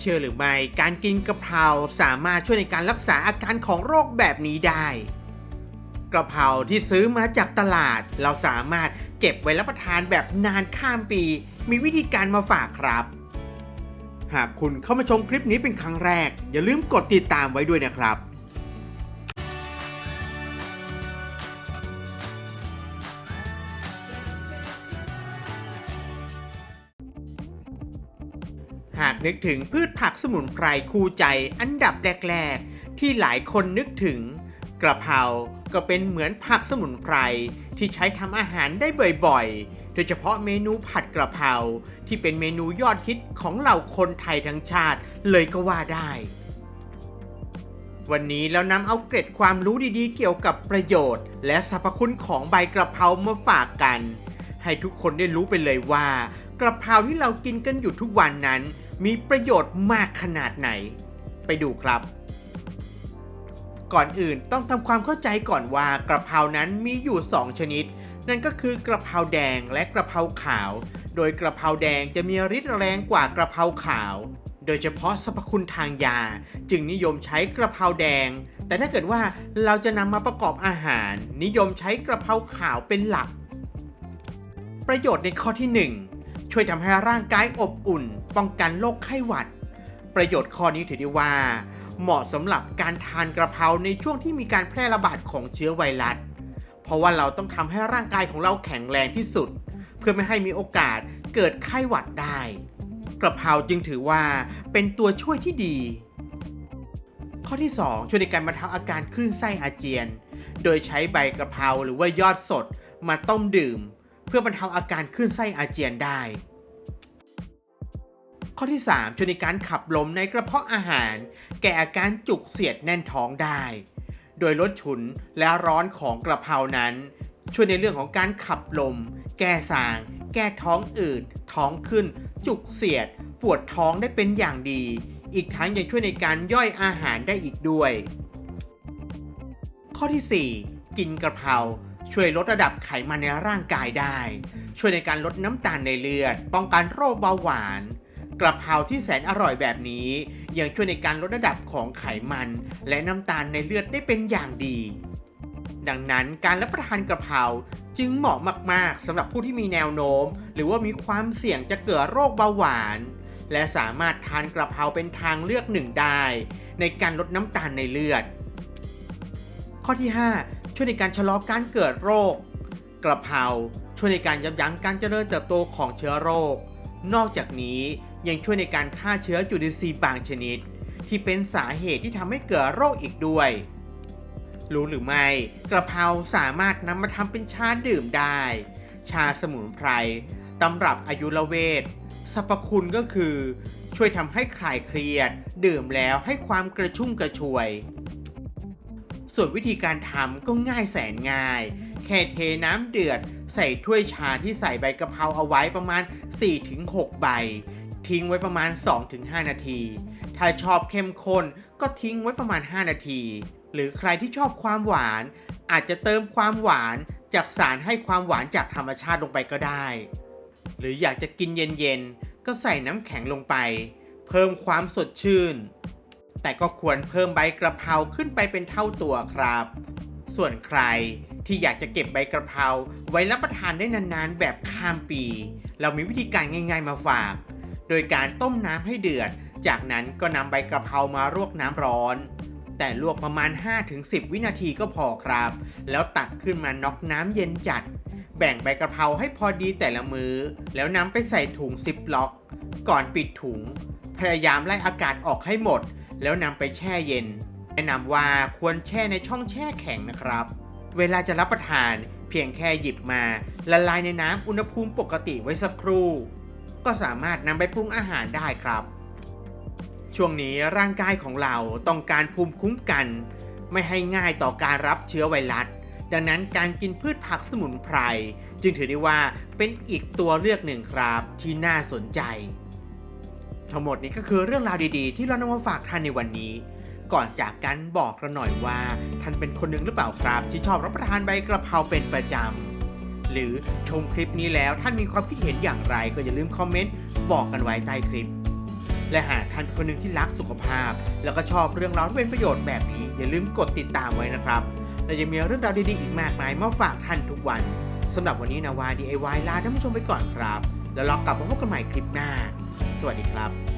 เชื่อหรือไม่การกินกะเพราสามารถช่วยในการรักษาอาการของโรคแบบนี้ได้กระเพราที่ซื้อมาจากตลาด เราสามารถเก็บไว้รับประทานแบบนานข้ามปี มีวิธีการมาฝากครับ หากคุณเข้ามาชมคลิปนี้เป็นครั้งแรก อย่าลืมกดติดตามไว้ด้วยนะครับ หากนึกถึงพืชผักสมุนไพรคู่ใจอันดับแรกๆ ที่หลายคนนึกถึง กระเพราก็เป็นเหมือนผักสมุนไพรที่ใช้ทำอาหารได้บ่อยๆ โดยเฉพาะเมนูผัดกระเพราที่เป็นเมนูยอดฮิตของเหล่าคนไทยทั้งชาติเลยก็ว่าได้ วันนี้เรานำเอาเกร็ดความรู้ดีๆ เกี่ยวกับประโยชน์ และสรรพคุณของใบกระเพรามาฝากกัน ให้ทุกคนได้รู้ไปเลยว่า กระเพราที่เรากินกันอยู่ทุกวันนั้น มีประโยชน์มากขนาดไหน ไปดูครับ ก่อนอื่นต้องทำความเข้าใจก่อนว่ากระเพรานั้นมีอยู่ 2 ชนิด นั่นก็คือกระเพราแดงและกระเพราขาว โดยกระเพราแดงจะมีฤทธิ์แรงกว่ากระเพราขาว โดยเฉพาะสรรพคุณทางยา จึงนิยมใช้กระเพราแดง แต่ถ้าเกิดว่าเราจะนำมาประกอบอาหาร นิยมใช้กระเพราขาวเป็นหลัก ประโยชน์ในข้อที่ 1 ช่วยทำให้ร่างกายอบอุ่น ป้องกันโรคไข้หวัด ประโยชน์ข้อนี้ถือได้ว่า เหมาะสำหรับการทานกระเพราในช่วงที่มีการแพร่ระบาดของเชื้อไวรัส เพราะว่าเราต้องทำให้ร่างกายของเราแข็งแรงที่สุด เพื่อไม่ให้มีโอกาสเกิดไข้หวัดได้ กระเพราจึงถือว่าเป็นตัวช่วยที่ดี ข้อที่ 2 ช่วยในการบรรเทาอาการคลื่นไส้อาเจียน โดยใช้ใบกระเพราหรือว่ายอดสดมาต้มดื่ม เพื่อบรรเทาอาการคลื่นไส้อาเจียนได้ ข้อที่ 3ช่วยในการขับลมในกระเพาะอาหาร แก้อาการจุกเสียดแน่นท้องได้ โดยลดฉุนและร้อนของกระเพรานั้น ช่วยในเรื่องของการขับลม แก้สาง แก้ท้องอืด ท้องขึ้น จุกเสียด ปวดท้องได้เป็นอย่างดี อีกทั้งยังช่วยในการย่อยอาหารได้อีกด้วย ข้อที่ 4 กินกระเพรา ช่วยลดระดับไขมันในร่างกายได้ ช่วยในการลดน้ำตาลในเลือด ป้องกันโรคเบาหวาน กระเพราที่แสนอร่อยแบบนี้ ยังช่วยในการลดระดับของไขมัน และน้ำตาลในเลือดได้เป็นอย่างดี ดังนั้นการรับประทานกระเพราจึงเหมาะมาก ๆสำหรับผู้ที่มีแนวโน้ม หรือว่ามีความเสี่ยงจะเกิดโรคเบาหวาน และสามารถทานกระเพราเป็นทางเลือกหนึ่งได้ ในการลดน้ำตาลในเลือด ข้อที่ 5 ช่วยในการชะลอการเกิดโรค กระเพราช่วยในการยับยั้งการเจริญเติบโตของเชื้อโรค นอกจากนี้ยังช่วยในการฆ่าเชื้อจุลินทรีย์บางชนิด ที่เป็นสาเหตุที่ทำให้เกิดโรคอีกด้วย รู้หรือไม่ กระเพราสามารถนำมาทำเป็นชาดื่มได้ ชาสมุนไพรตำรับอายุรเวทสรรพคุณก็คือ ช่วยทำให้คลายเครียด ดื่มแล้วให้ความกระชุ่มกระชวย ส่วนวิธีการทำก็ง่ายแสนง่าย แค่เทน้ำเดือด ใส่ถ้วยชาที่ใส่ใบกะเพราเอาไว้ประมาณ 4-6 ใบ ทิ้งไว้ประมาณ 2-5 นาที ถ้าชอบเข้มข้นก็ทิ้งไว้ประมาณ 5 นาที หรือใครที่ชอบความหวาน อาจจะเติมความหวานจากสารให้ความหวานจากธรรมชาติลงไปก็ได้ หรืออยากจะกินเย็นๆก็ใส่น้ำแข็งลงไป เพิ่มความสดชื่น แต่ก็ควรเพิ่มใบกระเพราขึ้นไปเป็นเท่าตัวครับ ส่วนใครที่อยากจะเก็บใบกระเพราไว้รับประทานได้นานๆ แบบข้ามปี เรามีวิธีการง่าย ๆมาฝาก โดยการต้มน้ำให้เดือด จากนั้นก็นำใบกระเพรามาลวกน้ำร้อน แต่ลวกประมาณ 5-10 วินาทีก็พอครับ แล้วตักขึ้นมาน็อกน้ำเย็นจัด แบ่งใบกระเพราให้พอดีแต่ละมือ้อ แล้วนำไปใส่ถุงซิปล็อก ก่อนปิดถุง พยายามไล่อากาศออกให้หมด แล้วนำไปแช่เย็น แนะนำว่าควรแช่ในช่องแช่แข็งนะครับ เวลาจะรับประทานเพียงแค่หยิบมาละลายในน้ำอุณหภูมิปกติไว้สักครู่ ก็สามารถนำไปปรุงอาหารได้ครับ ช่วงนี้ร่างกายของเราต้องการภูมิคุ้มกัน ไม่ให้ง่ายต่อการรับเชื้อไวรัส ดังนั้นการกินพืชผักสมุนไพร จึงถือได้ว่าเป็นอีกตัวเลือกหนึ่งครับที่น่าสนใจ ทั้งหมดนี้ก็คือเรื่องราวดีๆ ที่เรานำมาฝากท่านในวันนี้ ก่อนจากกันบอกเราหน่อยว่า ท่านเป็นคนหนึ่งหรือเปล่าครับ ที่ชอบรับประทานใบกระเพราเป็นประจำหรือชมคลิปนี้แล้วท่านมีความคิดเห็นอย่างไรก็อย่าลืมคอมเมนต์บอกกันไว้ใต้คลิป และหากท่านเป็นคนหนึ่งที่รักสุขภาพ แล้วก็ชอบเรื่องราวที่เป็นประโยชน์แบบนี้ อย่าลืมกดติดตามไว้นะครับและยังมีเรื่องราวดีๆอีกมากมายมาฝากท่านทุกวันสำหรับวันนี้นาวา DIY ลาท่านผู้ชมไปก่อนครับ แล้วเรากลับมาพบกันใหม่คลิปหน้า สวัสดีครับ